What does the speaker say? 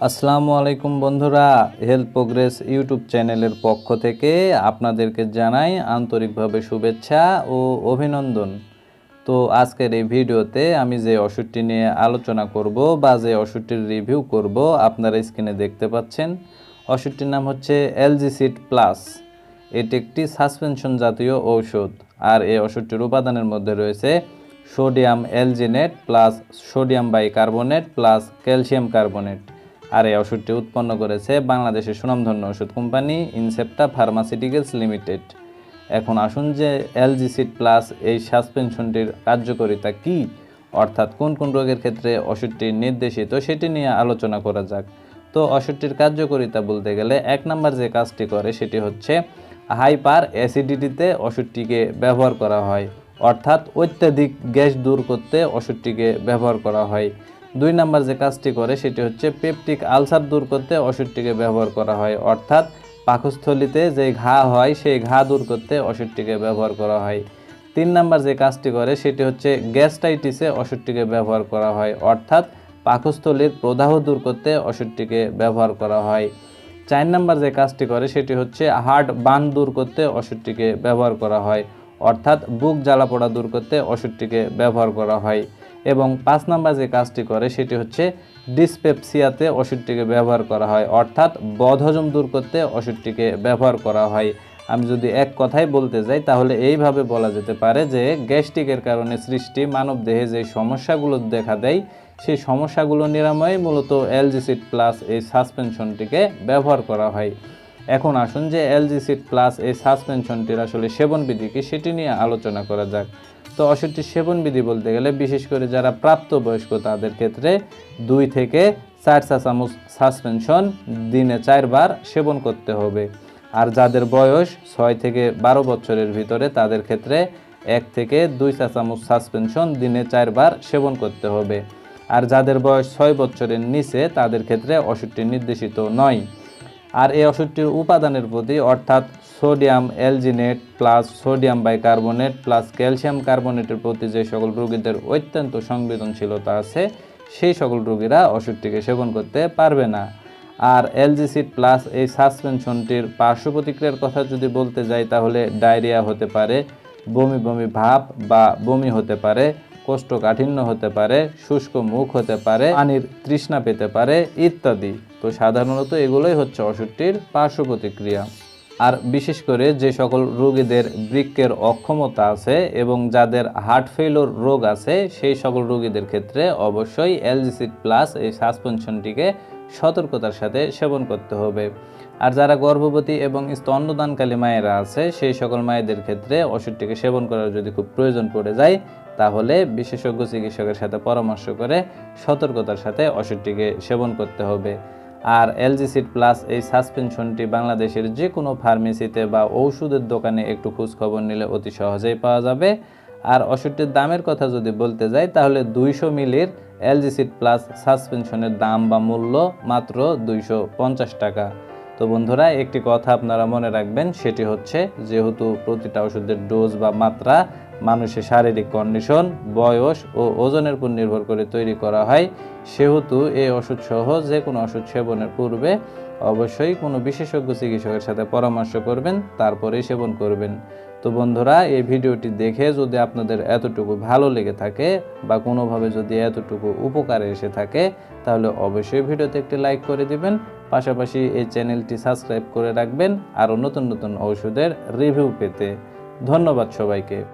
আসসালামু আলাইকুম বন্ধুরা হেলথ প্রোগ্রেস ইউটিউব চ্যানেলের পক্ষ থেকে আপনাদেরকে জানাই আন্তরিকভাবে শুভেচ্ছা ও অভিনন্দন। তো আজকের এই ভিডিওতে আমি যে ওষুধটি নিয়ে আলোচনা করব বা যে ওষুধটির রিভিউ করব আপনারা স্ক্রিনে দেখতে পাচ্ছেন, ওষুধটির নাম হচ্ছে এলজিসিড প্লাস এটি একটি সাসপেনশন জাতীয় ঔষধ আর এই ওষুধটির উপাদানের মধ্যে রয়েছে sodium alginate plus sodium bicarbonate plus calcium carbonate আর এই ওষুধটি উৎপন্ন করেছে বাংলাদেশের সুনামধন্য ওষুধ কোম্পানি ইনসেপ্টা ফার্মাসিউটিক্যালস লিমিটেড। এখন আসুন যে এলজিসিড প্লাস এই সাসপেনশনটির কার্যকারিতা কি, অর্থাৎ কোন কোন রোগের ক্ষেত্রে ওষুধটি নির্দেশিত সেটি নিয়ে আলোচনা করা যাক। তো ওষুধটির কার্যকারিতা বলতে গেলে এক নম্বর যে কাজটি করে সেটি হচ্ছে হাইপার অ্যাসিডিটিতে ওষুধটিকে ব্যবহার করা হয়, অর্থাৎ অত্যাধিক গ্যাস দূর করতে ওষুধটিকে ব্যবহার করা হয়। দুই নাম্বার যে কাজটি করে, সেটি হচ্ছে পেপটিক আলসার দূর করতে ওষুধটিকে ব্যবহার করা হয়। অর্থাৎ পাকস্থলিতে যে ঘা হয়, সেই ঘা দূর করতে ওষুধটিকে ব্যবহার করা হয়। তিন নাম্বার যে কাজটি করে, সেটি হচ্ছে গ্যাস্ট্রাইটিসে ওষুধটিকে ব্যবহার করা হয়। অর্থাৎ পাকস্থলীর প্রদাহ দূর করতে ওষুধটিকে ব্যবহার করা হয়। চার নাম্বার যে কাজটি করে, সেটি হচ্ছে হার্ট বান দূর করতে ওষুধটিকে ব্যবহার করা হয়। অর্থাৎ বুক জ্বালা পোড়া দূর করতে ওষুধটিকে ব্যবহার করা হয়। এবং পাঁচ নাম্বার যে কাজটি করে সেটি হচ্ছে ডিসপেপসিয়াতে ওষুধটিকে ব্যবহার করা হয়, অর্থাৎ বদহজম দূর করতে ওষুধটিকে ব্যবহার করা হয়। আমি যদি এক কথাই বলতে যাই, তাহলে এইভাবে বলা যেতে পারে যে গ্যাস্ট্রিকের কারণে সৃষ্টি মানব দেহে যে সমস্যাগুলো দেখা দেয়, সেই সমস্যাগুলো নিরাময়ে মূলত এলজিসিড প্লাস এই সাসপেনশনটিকে ব্যবহার করা হয়। এখন আসুন যে এলজিসিড প্লাস এই সাসপেনশনটির আসলে সেবনবিধি কি, সেটি নিয়ে আলোচনা করা যাক। তো ওষুধটির সেবনবিধি বলতে গেলে, বিশেষ করে যারা প্রাপ্তবয়স্ক, তাদের ক্ষেত্রে দুই থেকে চার চা চামচ সাসপেনশন দিনে চারবার সেবন করতে হবে। আর যাদের বয়স ছয় থেকে বারো বছরের ভিতরে, তাদের ক্ষেত্রে এক থেকে দুই চা চামচ সাসপেনশন দিনে চারবার সেবন করতে হবে। আর যাদের বয়স ছয় বছরের নিচে, তাদের ক্ষেত্রে ওষুধটি নির্দেশিত নয়। আর এই ওষুধটির উপাদানের প্রতি অর্থাৎ sodium alginate plus sodium bicarbonate plus calcium কার্বনেটের প্রতি যে সকল রোগীদের অত্যন্ত সংবেদনশীলতা আছে, সেই সকল রোগীরা ওষুধটিকে সেবন করতে পারবে না। আর এলজিসিড প্লাস এই সাসপেনশনটির পার্শ্ব প্রতিক্রিয়ার কথা যদি বলতে যাই, তাহলে ডায়রিয়া হতে পারে, বমি বমি ভাব বা বমি হতে পারে, কোষ্ঠকাঠিন্য হতে পারে, শুষ্ক মুখ হতে পারে, পানির তৃষ্ণা পেতে পারে ইত্যাদি। তো সাধারণত এগুলোই হচ্ছে ওষুধটির পার্শ্ব প্রতিক্রিয়া। আর বিশেষ করে যে সকল রোগীদের বৃক্কের অক্ষমতা আছে এবং যাদের হার্ট ফেলোর রোগ আছে, সেই সকল রোগীদের ক্ষেত্রে অবশ্যই এলজিসিড প্লাস এই সাসপেনশনটিকে সতর্কতার সাথে সেবন করতে হবে। আর যারা গর্ভবতী এবং স্তন্যদানকালী মায়েরা আছে, সেই সকল মায়েদের ক্ষেত্রে ওষুধটিকে সেবন করার যদি খুব প্রয়োজন পড়ে যায়, তাহলে বিশেষজ্ঞ চিকিৎসকের সাথে পরামর্শ করে সতর্কতার সাথে ওষুধটিকে সেবন করতে হবে। আর এলজিসিড প্লাস এই সাসপেনশনটি বাংলাদেশের যে কোনো ফার্মেসিতে বা ঔষধের দোকানে একটু খোঁজ খবর নিলে অতি সহজেই পাওয়া যাবে। আর ওষুধটির দামের কথা যদি বলতে যাই, তাহলে দুইশো মিলির এলজিসিড প্লাস সাসপেনশনের দাম বা মূল্য মাত্র দুইশো পঞ্চাশ টাকা। তো বন্ধুরা, একটি কথা আপনারা মনে রাখবেন, সেটি হচ্ছে যেহেতু প্রতিটা ওষুধের ডোজ বা মাত্রা মানুষের শারীরিক কন্ডিশন বয়স ও ওজনের উপর নির্ভর করে তৈরি করা হয়। সেহেতু এই ওষুধ সহ যে কোনো ওষুধ সেবনের পূর্বে অবশ্যই কোনো বিশেষজ্ঞ চিকিৎসকের সাথে পরামর্শ করবেন, তারপরেই সেবন করবেন। তো বন্ধুরা, এই ভিডিওটি দেখে যদি আপনাদের এতটুকু ভালো লেগে থাকে বা কোনোভাবে যদি এতটুকু উপকারে এসে থাকে, তাহলে অবশ্যই ভিডিওতে একটি লাইক করে দিবেন। পাশাপাশি এই চ্যানেলটি সাবস্ক্রাইব করে রাখবেন আরও নতুন নতুন ওষুধের রিভিউ পেতে। ধন্যবাদ সবাইকে।